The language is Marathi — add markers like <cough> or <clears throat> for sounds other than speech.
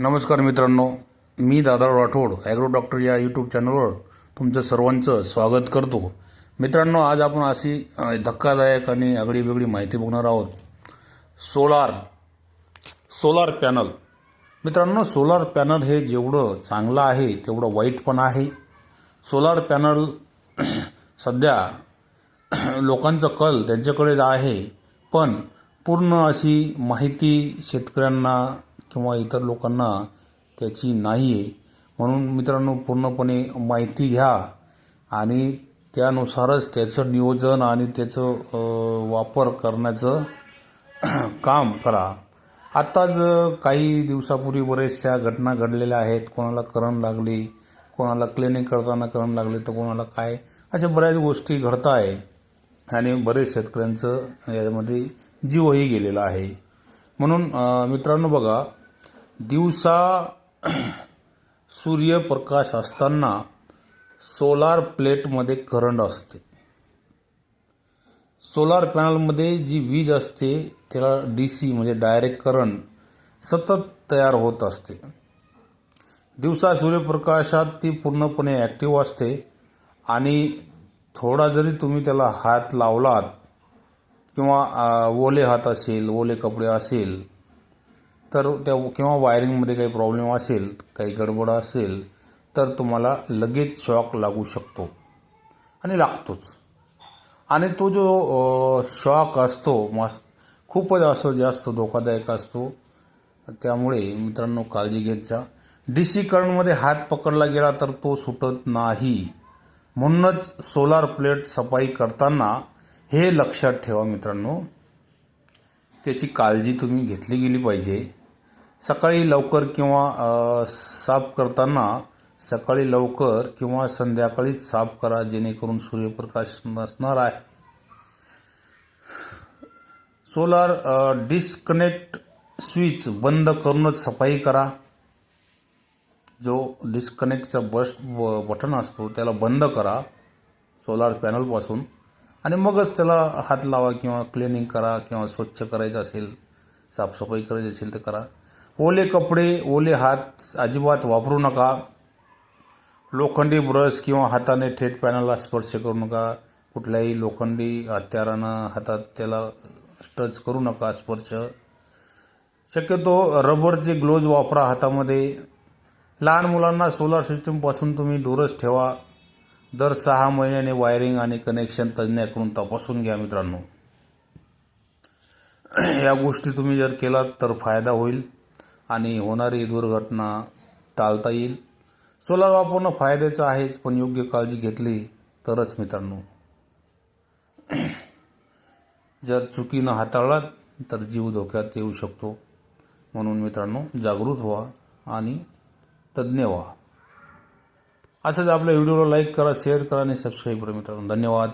नमस्कार मित्रांनो मी दादा राठोड ॲग्रो डॉक्टर या यूट्यूब चॅनलवर तुमचं सर्वांचं स्वागत करतो. मित्रांनो आज आपण अशी धक्कादायक आणि आगळीवेगळी माहिती बघणार आहोत. सोलार सोलार पॅनल मित्रांनो सोलार पॅनल हे जेवढं चांगलं आहे तेवढं वाईट पण आहे. सोलार पॅनल <clears throat> सध्या <clears throat> लोकांचं कल त्यांच्याकडेच आहे. पण पूर्ण अशी माहिती शेतकऱ्यांना किंवा इतर लोकांना त्याची नाही आहे म्हणून मित्रांनो पूर्णपणे माहिती घ्या आणि त्यानुसारच त्याचं नियोजन आणि त्याचं वापर करण्याचं <clears throat> काम करा. आत्ताच काही दिवसापूर्वी बरेचशा घटना घडलेल्या आहेत. कोणाला करण लागली कोणाला क्लिनिक करताना करण लागले तर कोणाला काय? अशा बऱ्याच गोष्टी घडत आहे आणि बरेच शेतकऱ्यांचं यामध्ये जीवही गेलेला आहे. म्हणून मित्रांनो बघा दिवसा सूर्यप्रकाश असताना सोलार प्लेटमध्ये करंट असते. सोलार पॅनलमध्ये जी वीज असते त्याला डी सी म्हणजे डायरेक्ट करंट सतत तयार होत असते. दिवसा सूर्यप्रकाशात ती पूर्णपणे ॲक्टिव्ह असते आणि थोडा जरी तुम्ही त्याला हात लावलात किंवा ओले हात असेल ओले कपडे असेल तर त्या किंवा वायरिंगमध्ये काही प्रॉब्लेम असेल काही गडबड असेल तर तुम्हाला लगेच शॉक लागू शकतो. आणि लागतोच. आणि तो जो शॉक असतो मस्त खूपच असं जास्त धोकादायक असतो. त्यामुळे मित्रांनो काळजी घेत जा. डी सी करंटमध्ये हात पकडला गेला तर तो सुटत नाही. म्हणूनच सोलार प्लेट सफाई करताना हे लक्षात ठेवा मित्रांनो. त्याची काळजी तुम्ही घेतली गेली पाहिजे. सकाळी लवकर किंवा साफ करताना सकाळी लवकर किंवा संध्याकाळी साफ करा जेणेकरून सूर्यप्रकाश नसणार आहे. सोलार डिस्कनेक्ट स्विच बंद करूनच सफाई करा. जो डिस्कनेक्टचा बस ब- बटन असतो त्याला बंद करा सोलार पॅनलपासून आणि मगच त्याला हात लावा किंवा क्लिनिंग करा किंवा स्वच्छ करायचं असेल साफसफाई करायची असेल तर करा. ओले कपडे ओले हात अजिबात वापरू नका. लोखंडी ब्रश किंवा हाताने थेट पॅनलला स्पर्श करू नका. कुठल्याही लोखंडी हत्यारानं हातात त्याला टच करू नका स्पर्श. शक्यतो रबरचे ग्लोज वापरा हातामध्ये. लहान मुलांना सोलार सिस्टीमपासून तुम्ही दूरच ठेवा. दर सहा महिन्याने वायरिंग आणि कनेक्शन तज्ज्ञाकडून तपासून घ्या मित्रांनो. या गोष्टी तुम्ही जर केलात तर फायदा होईल. आणि होणारी दुर्घटना टाळता येईल. सोलार वापरणं फायद्याचं आहेच पण योग्य काळजी घेतली तरच मित्रांनो. जर चुकीनं हाताळलात तर जीव धोक्यात येऊ शकतो. म्हणून मित्रांनो जागृत व्हा आणि तज्ज्ञ व्हा. असंच आपल्या व्हिडिओला लाईक करा शेअर करा आणि सबस्क्राईब करा मित्रांनो. धन्यवाद.